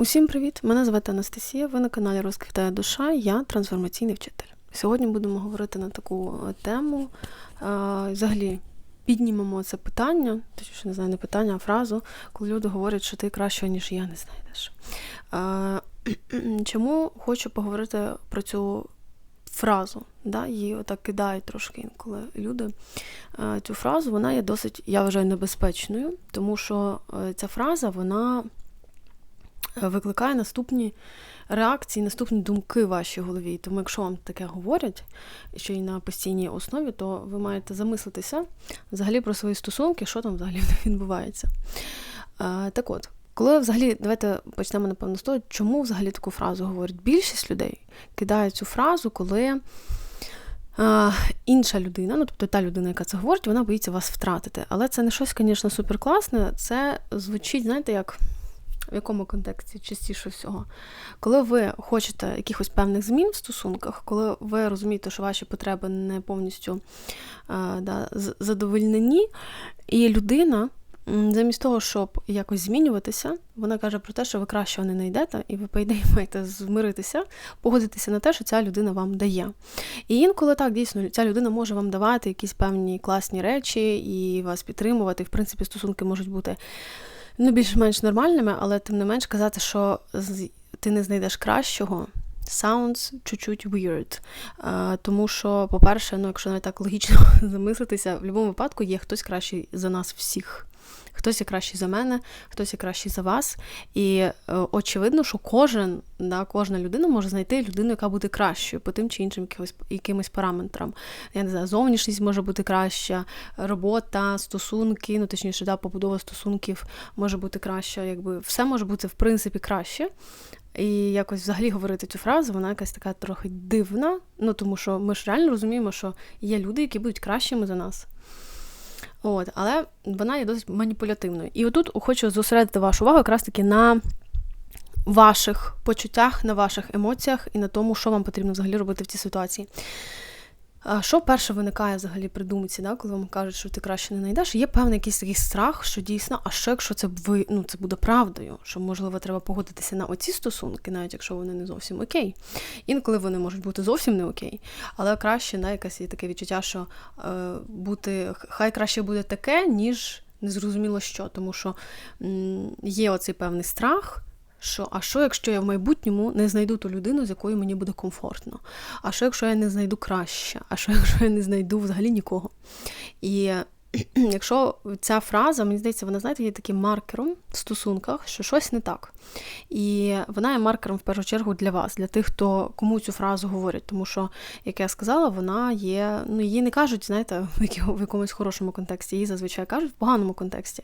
Усім привіт! Мене звати Анастасія. Ви на каналі Розквітає душа, я трансформаційний вчитель. Сьогодні будемо говорити на таку е, тему. Е, Взагалі, піднімемо це питання, точніше не знаю, не питання, а фразу, коли люди говорять, що ти краще, ніж я не знайдеш. Е, Чому хочу поговорити про цю фразу? Да? Її отак кидають трошки інколи люди. Цю фразу вона є досить, я вважаю, небезпечною, тому що ця фраза, вона викликає наступні реакції, наступні думки в вашій голові. Тому, якщо вам таке говорять, що і на постійній основі, то ви маєте замислитися взагалі про свої стосунки, що там взагалі відбувається. Так от, коли взагалі, давайте почнемо, напевно, з того, чому взагалі таку фразу говорять. Більшість людей кидає цю фразу, коли. Інша людина, ну тобто та людина, яка це говорить, вона боїться вас втратити. Але це не щось, звісно, суперкласне. Це звучить, знаєте, як в якому контексті частіше всього? Коли ви хочете якихось певних змін в стосунках, коли ви розумієте, що ваші потреби не повністю а, да, задовольнені, і людина. Замість того, щоб якось змінюватися, вона каже про те, що ви краще не знайдете, і ви, по ідеї, маєте змиритися, погодитися на те, що ця людина вам дає. І інколи так, дійсно, ця людина може вам давати якісь певні класні речі і вас підтримувати. В принципі, стосунки можуть бути ну, більш-менш нормальними, але тим не менш казати, що ти не знайдеш кращого. Sounds чуть-чуть weird. А, Тому що, по-перше, ну, якщо не так логічно замислитися, в будь-якому випадку є хтось кращий за нас всіх. Хтось є кращий за мене, хтось є кращий за вас. І е, очевидно, що кожен, да, кожна людина може знайти людину, яка буде кращою по тим чи іншим якимось, якимось параметрам. Я не знаю, зовнішність може бути краща, робота, стосунки, ну точніше, да, побудова стосунків може бути краща, якби все може бути в принципі краще. І якось взагалі говорити цю фразу, вона якась така трохи дивна. Ну тому що ми ж реально розуміємо, що є люди, які будуть кращими за нас. От, Але вона є досить маніпулятивною. І отут хочу зосередити вашу увагу якраз таки на ваших почуттях, на ваших емоціях і на тому, що вам потрібно взагалі робити в цій ситуації. Що перше виникає взагалі при думці, да, коли вам кажуть, що ти краще не знайдеш, є певний якийсь такий страх, що дійсно, а що якщо це ви, ну, це буде правдою, що, можливо, треба погодитися на оці стосунки, навіть якщо вони не зовсім окей. Інколи вони можуть бути зовсім не окей. Але краще, да, якесь є таке відчуття, що е, бути, хай краще буде таке, ніж незрозуміло що. Тому що м, є оцей певний страх що а що, якщо я в майбутньому не знайду ту людину, з якою мені буде комфортно? А що, якщо я не знайду краще? А що, якщо я не знайду взагалі нікого? І якщо ця фраза, мені здається, вона, знаєте, є таким маркером в стосунках, що щось не так. І вона є маркером в першу чергу для вас, для тих, хто кому цю фразу говорять. Тому що, як я сказала, вона є, ну її не кажуть, знаєте, в якомусь хорошому контексті, її зазвичай кажуть в поганому контексті.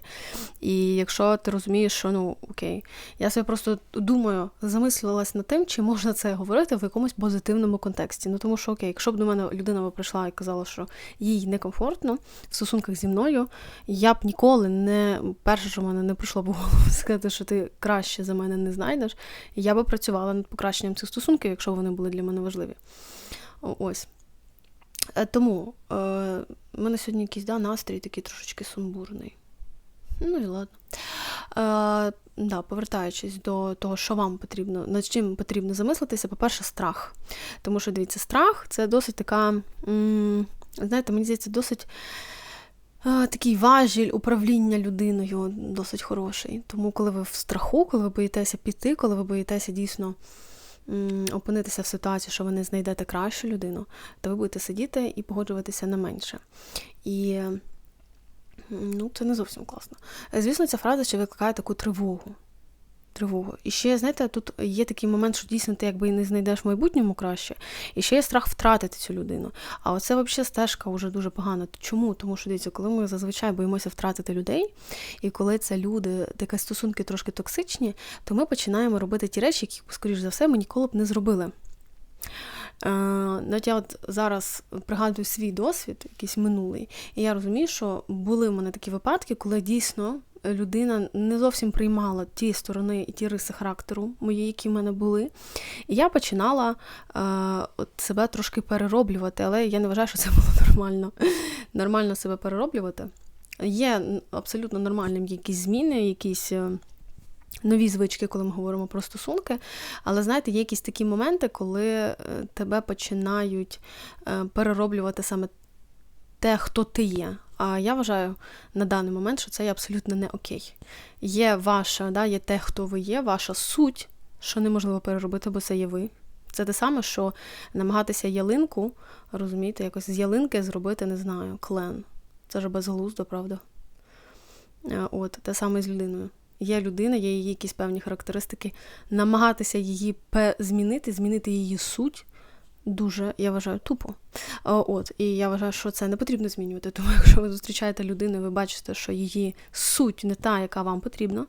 І якщо ти розумієш, що ну окей, я себе просто думаю, замислювалась над тим, чи можна це говорити в якомусь позитивному контексті. Ну тому що окей, якщо б до мене людина прийшла і казала, що їй некомфортно в стосунках зі мною, я б ніколи не перше, що в мене не прийшло б голову сказати, що ти краще за мене не знайдеш. Я би працювала над покращенням цих стосунків, якщо вони були для мене важливі. Ось. Е, тому е, в мене сьогодні якийсь да, настрій такий трошечки сумбурний. Ну і ладно. Е, да, Повертаючись до того, що вам потрібно, над чим потрібно замислитися, по-перше, страх. Тому що, дивіться, страх це досить така, м- знаєте, мені здається, досить такий важіль управління людиною досить хороший. Тому, коли ви в страху, коли ви боїтеся піти, коли ви боїтеся дійсно опинитися в ситуації, що ви не знайдете кращу людину, то ви будете сидіти і погоджуватися на менше. І ну, це не зовсім класно. Звісно, ця фраза ще викликає таку тривогу тривогу. І ще, знаєте, тут є такий момент, що дійсно ти якби не знайдеш в майбутньому краще, і ще є страх втратити цю людину. А оце взагалі стежка вже дуже погана. Чому? Тому що дивіться, коли ми зазвичай боїмося втратити людей, і коли це люди, такі стосунки трошки токсичні, то ми починаємо робити ті речі, які, скоріш за все, ми ніколи б не зробили. Е, навіть я от зараз пригадую свій досвід, якийсь минулий, і я розумію, що були в мене такі випадки, коли дійсно людина не зовсім приймала ті сторони і ті риси характеру мої, які в мене були. І я починала е, от себе трошки перероблювати, але я не вважаю, що це було нормально. Нормально себе перероблювати. Є абсолютно нормальним якісь зміни, якісь. Е, нові звички, коли ми говоримо про стосунки. Але знаєте, є якісь такі моменти, коли е, тебе починають е, перероблювати саме те, хто ти є. А я вважаю на даний момент, що це є абсолютно не окей. Є ваша, да, є те, хто ви є, ваша суть, що неможливо переробити, бо це є ви. Це те саме, що намагатися ялинку, розумієте, якось з ялинки зробити, не знаю, клен. Це ж безглуздо, правда? Е, от, те саме з людиною. Є людина, є її якісь певні характеристики. Намагатися її змінити, змінити її суть. Дуже, я вважаю, тупо. От, І я вважаю, що це не потрібно змінювати. Тому якщо ви зустрічаєте людину, ви бачите, що її суть не та, яка вам потрібна,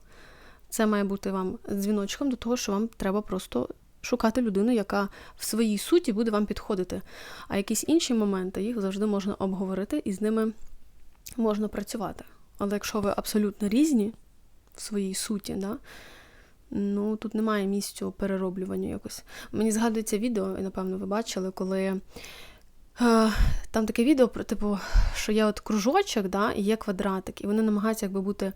це має бути вам дзвіночком до того, що вам треба просто шукати людину, яка в своїй суті буде вам підходити. А якісь інші моменти їх завжди можна обговорити і з ними можна працювати. Але якщо ви абсолютно різні в своїй суті, да, ну тут немає місцю перероблюванню якось. Мені згадується відео, і напевно ви бачили, коли. Е, там таке відео про типу, що є от кружочок, да, і є квадратик, і вони намагаються якби бути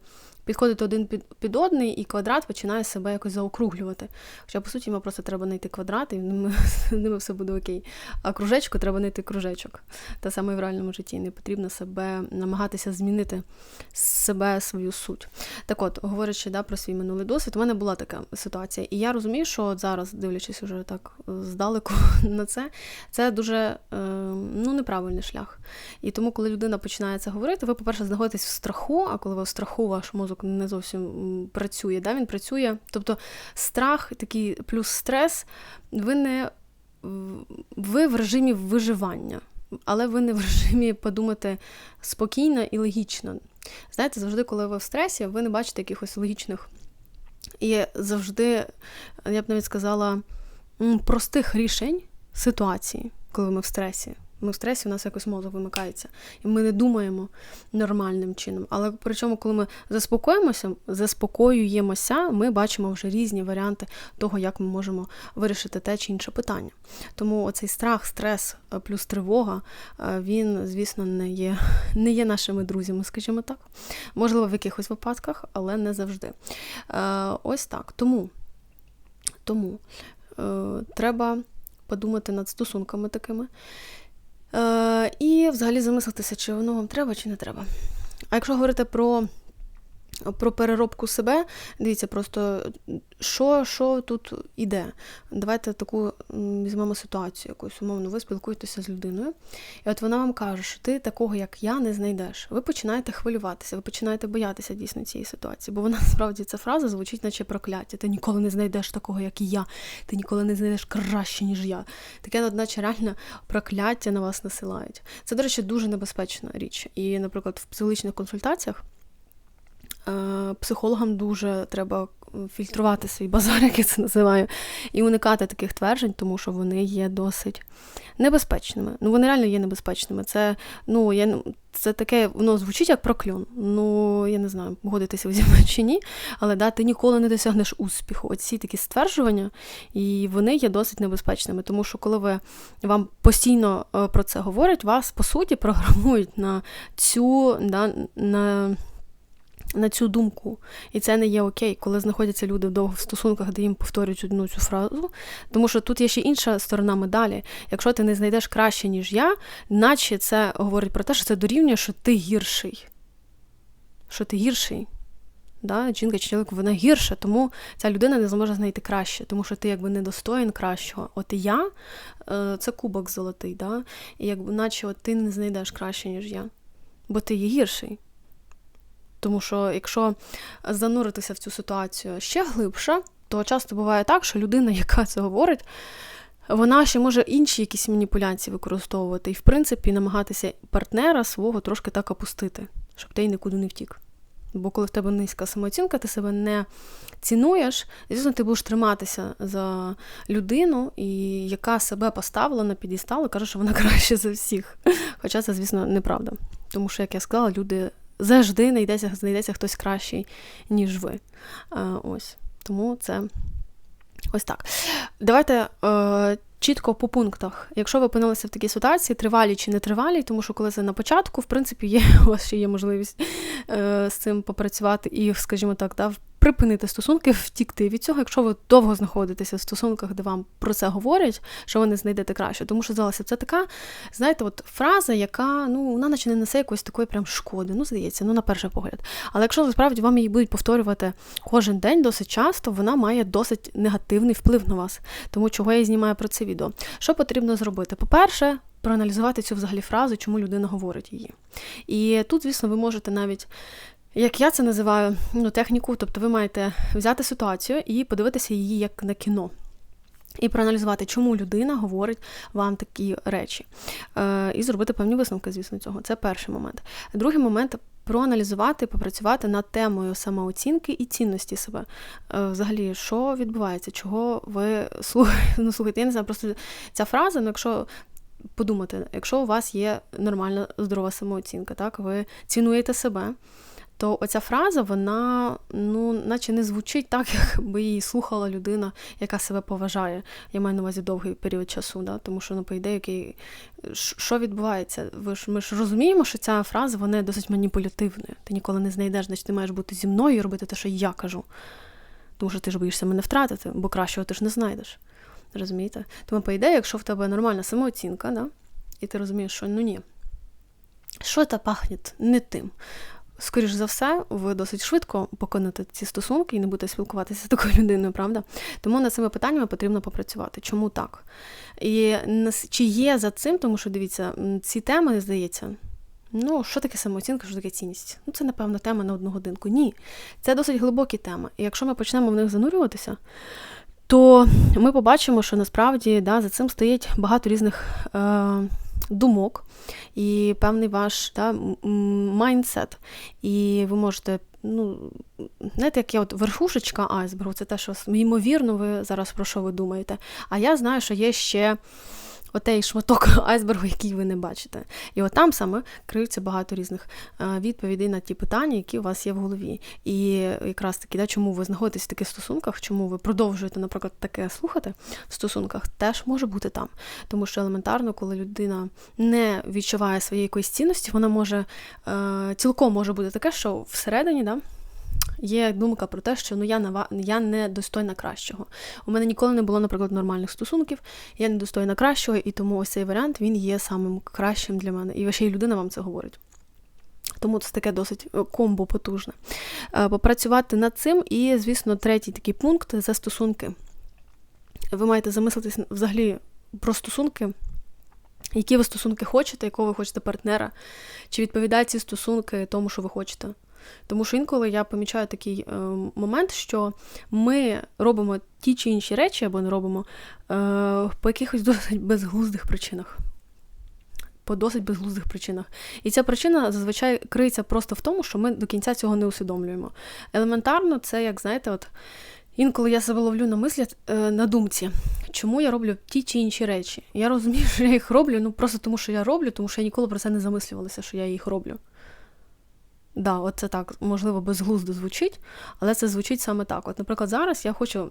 підходити один під під одний, і квадрат починає себе якось заокруглювати. Хоча, по суті, йому просто треба знайти квадрат, і з ними все буде окей. А кружечку треба знайти кружечок. Те саме і в реальному житті. Не потрібно себе намагатися змінити себе, свою суть. Так от, говорячи да, про свій минулий досвід, у мене була така ситуація. І я розумію, що от зараз, дивлячись уже так здалеку на це, це дуже е, ну, неправильний шлях. І тому, коли людина починає це говорити, ви, по-перше, знаходитесь в страху, а коли ви в страху, ваш мозок мозок не зовсім працює. Да? Він працює. Тобто страх, такий плюс стрес, ви не ви в режимі виживання, але ви не в режимі подумати спокійно і логічно. Знаєте, завжди, коли ви в стресі, ви не бачите якихось логічних і завжди, я б навіть сказала, простих рішень ситуації, коли ми в стресі. Ми в стресі, у нас якось мозок вимикається, і ми не думаємо нормальним чином. Але причому, коли ми заспокоїмося, заспокоюємося, ми бачимо вже різні варіанти того, як ми можемо вирішити те чи інше питання. Тому оцей страх, стрес е, плюс тривога, е, він, звісно, не є не є нашими друзями, скажімо так. Можливо, в якихось випадках, але не завжди. Е, ось так. Тому, Тому треба подумати над стосунками такими. Е, І взагалі замислитися, чи воно вам треба, чи не треба. А якщо говорити про про переробку себе, дивіться, просто що що тут іде. Давайте таку візьмемо ситуацію якусь, умовно, ви спілкуєтеся з людиною, і от вона вам каже, що ти такого, як я, не знайдеш. Ви починаєте хвилюватися, ви починаєте боятися дійсно цієї ситуації, бо вона насправді ця фраза звучить, наче прокляття. Ти ніколи не знайдеш такого, як я, ти ніколи не знайдеш краще, ніж я. Таке, наче реально прокляття на вас насилають. Це, до речі, дуже небезпечна річ. І, наприклад, в психологічних консультаціях. Е, психологам дуже треба фільтрувати свій базар, як я це називаю, і уникати таких тверджень, тому що вони є досить небезпечними. Ну, вони реально є небезпечними. Це ну, я, це таке, воно звучить як прокльон. Ну, я не знаю, погодитися зі мною чи ні, але да, ти ніколи не досягнеш успіху. Оці такі стверджування, і вони є досить небезпечними, тому що коли ви вам постійно е, про це говорять, вас по суті програмують на цю да, на на цю думку. І це не є окей, коли знаходяться люди довго в стосунках, де їм повторюють одну цю фразу. Тому що тут є ще інша сторона медалі. Якщо ти не знайдеш краще, ніж я, наче це говорить про те, що це дорівнює, що ти гірший. Що ти гірший. Да? Жінка чи чоловік, вона гірша, тому ця людина не зможе знайти краще, тому що ти якби недостоїн кращого. От я е, це кубок золотий, да? і якби наче от ти не знайдеш краще, ніж я, бо ти є гірший. Тому що якщо зануритися в цю ситуацію ще глибше, то часто буває так, що людина, яка це говорить, вона ще може інші якісь маніпуляції використовувати і, в принципі, намагатися партнера свого трошки так опустити, щоб ти нікуди не втік. Бо коли в тебе низька самооцінка, ти себе не цінуєш, звісно, ти будеш триматися за людину, і яка себе поставила на підістал і каже, що вона краще за всіх. Хоча це, звісно, неправда. Тому що, як я сказала, люди завжди знайдеться, знайдеться хтось кращий, ніж ви. Ось. Тому це ось так. Давайте. Е, Чітко по пунктах, якщо ви опинилися в такій ситуації, тривалі чи не тривалі, тому що коли це на початку, в принципі, є у вас ще є можливість е, з цим попрацювати і, скажімо так, да, припинити стосунки, втікти від цього, якщо ви довго знаходитеся в стосунках, де вам про це говорять, що ви не знайдете краще. Тому що здалося, це така, знаєте, от фраза, яка ну вона наче не несе якоїсь такої прям шкоди. Ну, здається, ну на перший погляд. Але якщо насправді вам її будуть повторювати кожен день досить часто, вона має досить негативний вплив на вас. Тому чого я знімаю про це відео. Що потрібно зробити? По-перше, проаналізувати цю взагалі фразу, чому людина говорить її. І тут, звісно, ви можете навіть. Як я це називаю ну, техніку, тобто ви маєте взяти ситуацію і подивитися її як на кіно. І проаналізувати, чому людина говорить вам такі речі. Е, І зробити певні висновки, звісно, цього. Це перший момент. Другий момент проаналізувати, попрацювати над темою самооцінки і цінності себе. Е, Взагалі, що відбувається, чого ви слухаєте? Ну, слухайте, я не знаю, просто ця фраза, ну якщо подумати, якщо у вас є нормальна здорова самооцінка, так, ви цінуєте себе то оця фраза, вона ну, наче не звучить так, як би її слухала людина, яка себе поважає. Я маю на увазі довгий період часу, да? тому що, ну, по ідеї, який... що відбувається? Ви ж, Ми ж розуміємо, що ця фраза вона досить маніпулятивною. Ти ніколи не знайдеш, значить ти маєш бути зі мною і робити те, що я кажу. Тому що ти ж боїшся мене втратити, бо кращого ти ж не знайдеш. Розумієте? Тому, по ідеї, якщо в тебе нормальна самооцінка, да? і ти розумієш, що ну ні, що це пахне не тим скоріш за все, ви досить швидко покинете ці стосунки і не будете спілкуватися з такою людиною, правда? Тому над цими питаннями потрібно попрацювати. Чому так? І чи є за цим, тому що дивіться, ці теми, здається. Ну, що таке самооцінка, що таке цінність? Ну, це, напевно, тема на одну годинку. Ні, це досить глибокі теми. І якщо ми почнемо в них занурюватися, то ми побачимо, що насправді да, за цим стоїть багато різних е, думок і певний ваш да, майндсет. І ви можете, ну, знаєте, як я от верхушечка айсбергу, це те, що ймовірно, ви зараз про що ви думаєте. А я знаю, що є ще отей шматок айсбергу, який ви не бачите. І от там саме криються багато різних е, відповідей на ті питання, які у вас є в голові. І якраз таки, да, чому ви знаходитесь в таких стосунках, чому ви продовжуєте, наприклад, таке слухати в стосунках, теж може бути там. Тому що елементарно, коли людина не відчуває своєї якоїсь цінності, вона може е, цілком може бути таке, що всередині, да, є думка про те, що ну я не, я не достойна кращого. У мене ніколи не було, наприклад, нормальних стосунків, я не достойна кращого, і тому ось цей варіант він є самим кращим для мене. І ще людина вам це говорить. Тому це таке досить е, комбо потужне. Е, попрацювати над цим, і, звісно, третій такий пункт це стосунки. Ви маєте замислитись взагалі про стосунки. Які ви стосунки хочете, якого ви хочете партнера, чи відповідають ці стосунки тому, що ви хочете? Тому що інколи я помічаю такий е, момент, що ми робимо ті чи інші речі або не робимо е, по якихось досить безглуздих причинах. По досить безглуздих причинах. І ця причина зазвичай криється просто в тому, що ми до кінця цього не усвідомлюємо. Елементарно, це, як знаєте, от інколи я себе ловлю на мислі е, на думці, чому я роблю ті чи інші речі. Я розумію, що я їх роблю, ну просто тому, що я роблю, тому що я ніколи про це не замислювалася, що я їх роблю. Да, от це так, можливо, безглуздо звучить, але це звучить саме так. От, наприклад, зараз я хочу,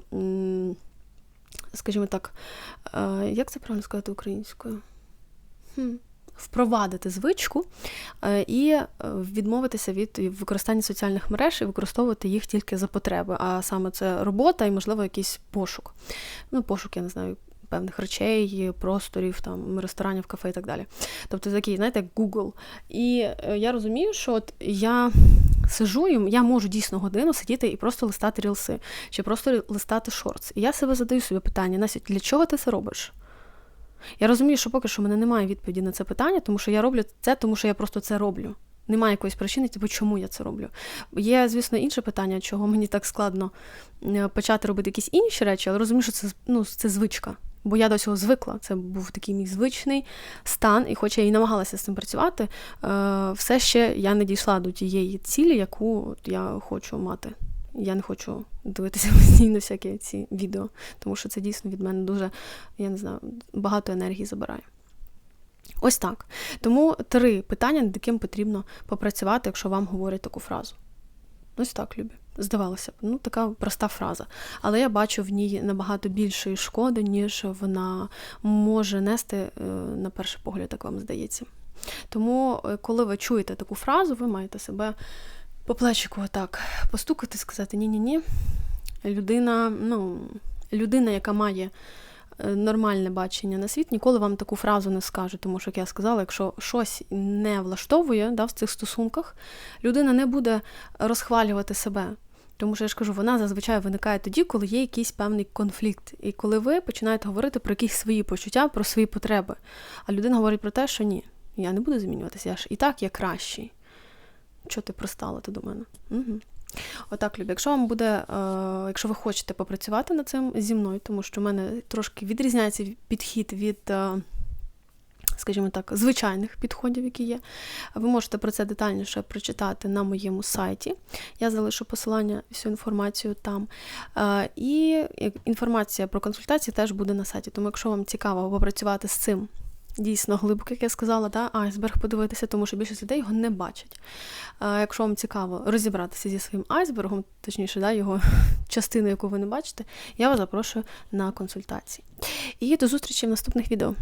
скажімо так, е, як це правильно сказати українською? Хм. Впровадити звичку е, і е, відмовитися від використання соціальних мереж і використовувати їх тільки за потреби, а саме це робота і, можливо, якийсь пошук. Ну, пошук, я не знаю, певних речей, просторів, там, ресторанів, кафе і так далі. Тобто такий, знаєте, Google. І е, я розумію, що от я сижу, і я можу дійсно годину сидіти і просто листати рілси, чи просто листати шортс. І я себе задаю собі питання, Настя, для чого ти це робиш? Я розумію, що поки що в мене немає відповіді на це питання, тому що я роблю це, тому що я просто це роблю. Немає якоїсь причини, типу, чому я це роблю. Є, звісно, інше питання, чого мені так складно е, почати робити якісь інші речі, але розумію, що це ну, це звичка бо я до цього звикла. Це був такий мій звичний стан, і хоч я і намагалася з цим працювати, е, все ще я не дійшла до тієї цілі, яку я хочу мати. Я не хочу дивитися постійно всякі ці відео, тому що це дійсно від мене дуже, я не знаю, багато енергії забирає. Ось так. Тому три питання, над яким потрібно попрацювати, якщо вам говорять таку фразу. Ось так, Любі. Здавалося б, ну така проста фраза. Але я бачу в ній набагато більшої шкоди, ніж вона може нести е, на перший погляд, як вам здається. Тому, е, коли ви чуєте таку фразу, ви маєте себе по плечику отак постукати, сказати ні-ні-ні. Людина, ну, людина, яка має е, нормальне бачення на світ, ніколи вам таку фразу не скаже, тому що, як я сказала, якщо щось не влаштовує да, в цих стосунках, людина не буде розхвалювати себе. Тому що я ж кажу, вона зазвичай виникає тоді, коли є якийсь певний конфлікт, і коли ви починаєте говорити про якісь свої почуття, про свої потреби. А людина говорить про те, що ні, я не буду змінюватися, я ж і так є кращий. Чого ти пристала ти до мене? Угу. Отак, Любі, якщо вам буде, е, якщо ви хочете попрацювати над цим зі мною, тому що в мене трошки відрізняється підхід від. Е, Скажімо так, звичайних підходів, які є. Ви можете про це детальніше прочитати на моєму сайті. Я залишу посилання, всю інформацію там. Е, І інформація про консультації теж буде на сайті. Тому, якщо вам цікаво попрацювати з цим дійсно глибоко, як я сказала, да, айсберг подивитися, тому що більшість людей його не бачать. А Якщо вам цікаво розібратися зі своїм айсбергом, точніше, да, його частину, яку ви не бачите, я вас запрошую на консультації. І до зустрічі в наступних відео.